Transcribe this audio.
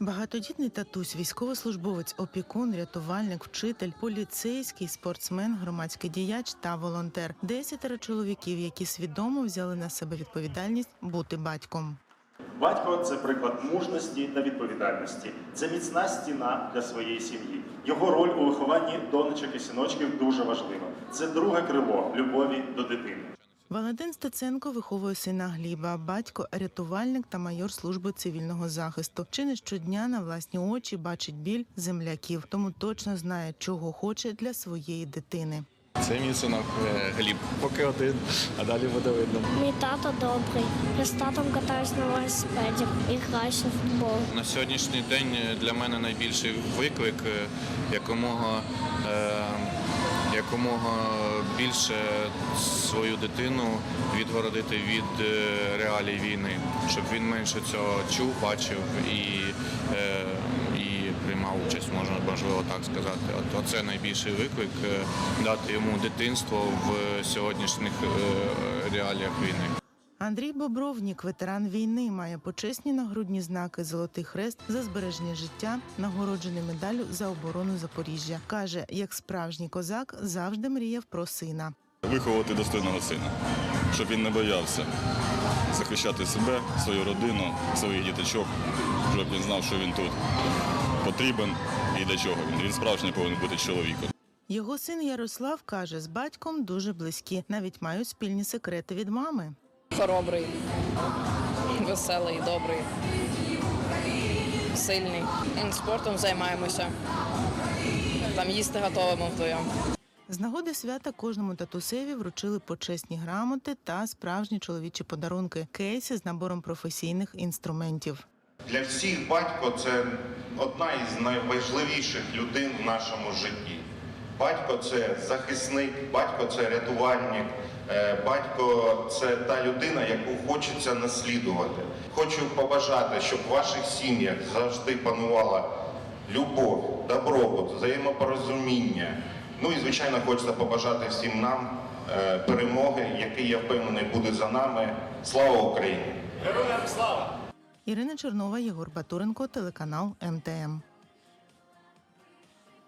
Багатодітний татусь, військовослужбовець, опікун, рятувальник, вчитель, поліцейський, спортсмен, громадський діяч та волонтер. Десятеро чоловіків, які свідомо взяли на себе відповідальність бути батьком. Батько це приклад мужності та відповідальності. Це міцна стіна для своєї сім'ї. Його роль у вихованні донечок і синочків дуже важлива. Це друге крило любові до дитини. Валентин Стеценко виховує сина Гліба, батько рятувальник та майор служби цивільного захисту. Чи не щодня на власні очі бачить біль земляків, тому точно знає, чого хоче для своєї дитини. Це мій синок е, Гліб. Поки один, а далі буде видно. Мій тато добрий. Я з татом катаюсь на велосипеді і граюся в футбол. На сьогоднішній день для мене найбільший виклик е, якомога, е, якомога більше свою дитину відгородити від е, реалій війни, щоб він менше цього чув, бачив і, е, і приймав участь, можна можливо так сказати. От оце найбільший виклик е, дати йому дитинство в сьогоднішніх реаліях війни. Андрій Бобровнік, ветеран війни, має почесні нагрудні знаки Золотий хрест за збереження життя, нагороджений медаллю за оборону Запоріжжя. каже, як справжній козак завжди мріяв про сина. виховувати достойного сина, щоб він не боявся захищати себе, свою родину, своїх діточок, щоб він знав, що він тут потрібен і для чого він. Він справжній повинен бути чоловіком. Його син Ярослав каже, з батьком дуже близькі, навіть мають спільні секрети від мами. Хоробрий, веселий, добрий, сильний. Спортом займаємося. Там їсти готовимо вдвоєм. З нагоди свята кожному татусеві вручили почесні грамоти та справжні чоловічі подарунки, кейси з набором професійних інструментів. Для всіх батько це одна із найважливіших людей в нашому житті. Батько це захисник, батько це рятувальник, е, батько це та людина, яку хочеться наслідувати. Хочу побажати, щоб в ваших сім'ях завжди панувала любов, добробут, взаємопорозуміння. Ну і звичайно, хочеться побажати всім нам е, перемоги, який я впевнений буде за нами. Слава Україні! Героям слава! Ірина Чернова, Єгор Батуренко, телеканал МТМ.